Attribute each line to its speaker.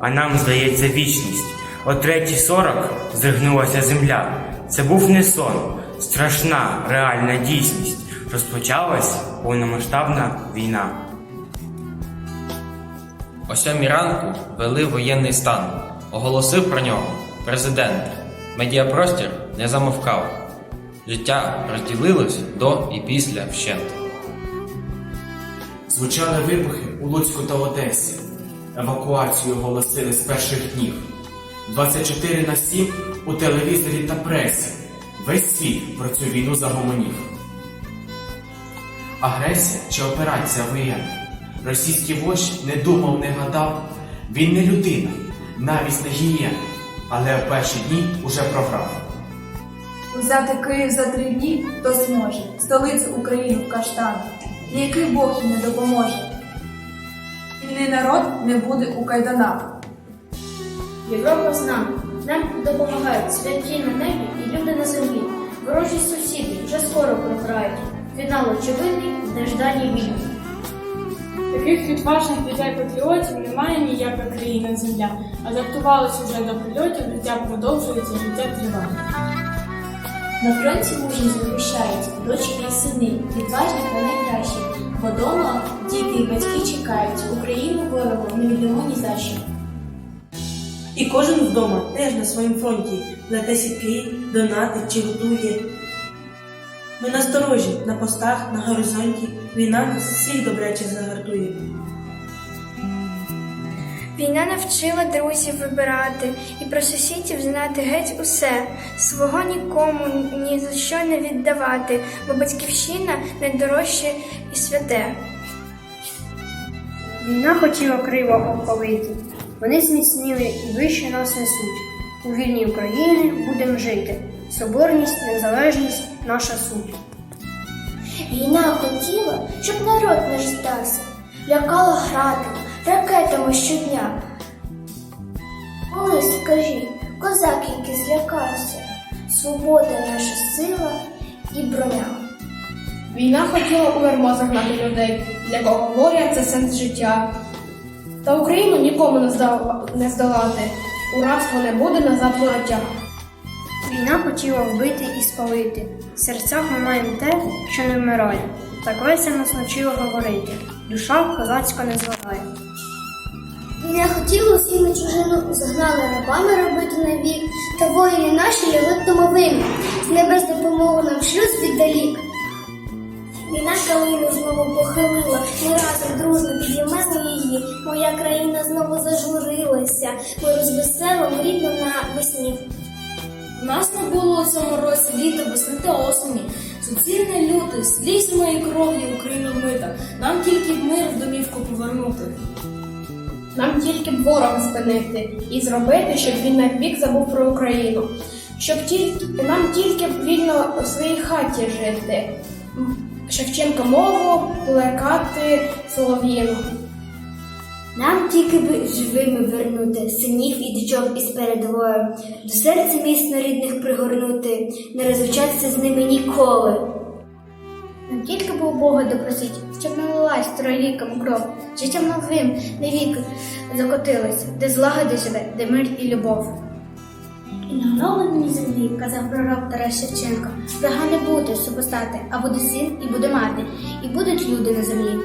Speaker 1: а нам здається вічність. О третій сорок здригнулася земля. Це був не сон, страшна реальна дійсність. Розпочалась повномасштабна війна.
Speaker 2: О сьомій ранку ввели воєнний стан. Оголосив про нього президент. Медіапростір не замовкав. Життя розділилось до і після вщент.
Speaker 3: Звучали вибухи у Луцьку та Одесі. Евакуацію оголосили з перших днів. 24 на 7 у телевізорі та пресі. Весь світ про цю війну загомонів. Агресія чи операція воєнна? Російський вождь не думав, не гадав. Він не людина, навіть не гієна, але в перші дні уже програв.
Speaker 4: Взяти Київ за три дні хто зможе, столицю України в каштан, ніякий Бог їм не допоможе. Вільний народ не буде у кайданах.
Speaker 5: Європа з нами. Нам допомагають святі на небі і люди на землі. Ворожі сусіди вже скоро програють. Фінал очевидний, неждані війни.
Speaker 6: Таких відважних людей-патріотів немає ніяка країна земля. Адаптувалися вже до прильотів, життя продовжується, життя триває.
Speaker 5: На фронті мужні захищають дочки і сини, відважні та найкращі. Бо дома діти і батьки чекають. Україну ворогу не віддамо ні за що.
Speaker 7: І кожен вдома теж на своєму фронті плете сітки, донатить чи готує. Ми насторожі на постах, на горизонті, війна нас всіх добряче загартує.
Speaker 8: Війна навчила друзів вибирати і про сусідів знати геть усе, свого нікому ні за що не віддавати, бо батьківщина найдорожче і святе.
Speaker 9: Війна хотіла криво обпалити. Вони зміцніли і вище нас несуть. У вільній Україні будемо жити. Соборність, незалежність наша суть.
Speaker 5: Війна хотіла, щоб народ не здався, лякала градом, ракетами щодня. Коли скажіть, козак, який злякався, свобода наша сила і броня.
Speaker 6: Війна хотіла у ярмо загнати людей, для кого горя це сенс життя. Та Україну нікому не, здав... не здолати. У рабство не буде назад вороття.
Speaker 9: Війна хотіла вбити і спалити. В серцях ми маємо те, що не вмирає. Так Леся нас навчила говорити. Душа козацька не злагає.
Speaker 5: Війна хотіла усі на чужину, загнали рабами робити навік, та воїни наші лягли домовими, з небес допомогу нам шлюз віддалік. Війна калину знову похилила, ми разом дружно підіймемо її. Моя країна знову зажурилася, ми розвеселимо рідно на весні.
Speaker 6: У нас не було у цьому році літа без та осені. Суцільне люте, слізь моєї кров'ю Україну мита. Нам тільки б мир в домівку повернути. Нам тільки б ворога спинити і зробити, щоб він на вік забув про Україну. Щоб тільки нам тільки б вільно у своїй хаті жити. Шевченка мову плекати солов'їну.
Speaker 5: Нам тільки би живими вернути, синів і дочок із передовою, до серця міцно рідних пригорнути, не розлучатися з ними ніколи. У Бога допросіть, щоб не лилась троліком кров, життям новим не вік закотилась, де злагоди живе, де мир і любов. І на оновленій землі, казав пророк Тарас Шевченко, врага не буде супостати, а буде син і буде мати, і будуть люди на землі.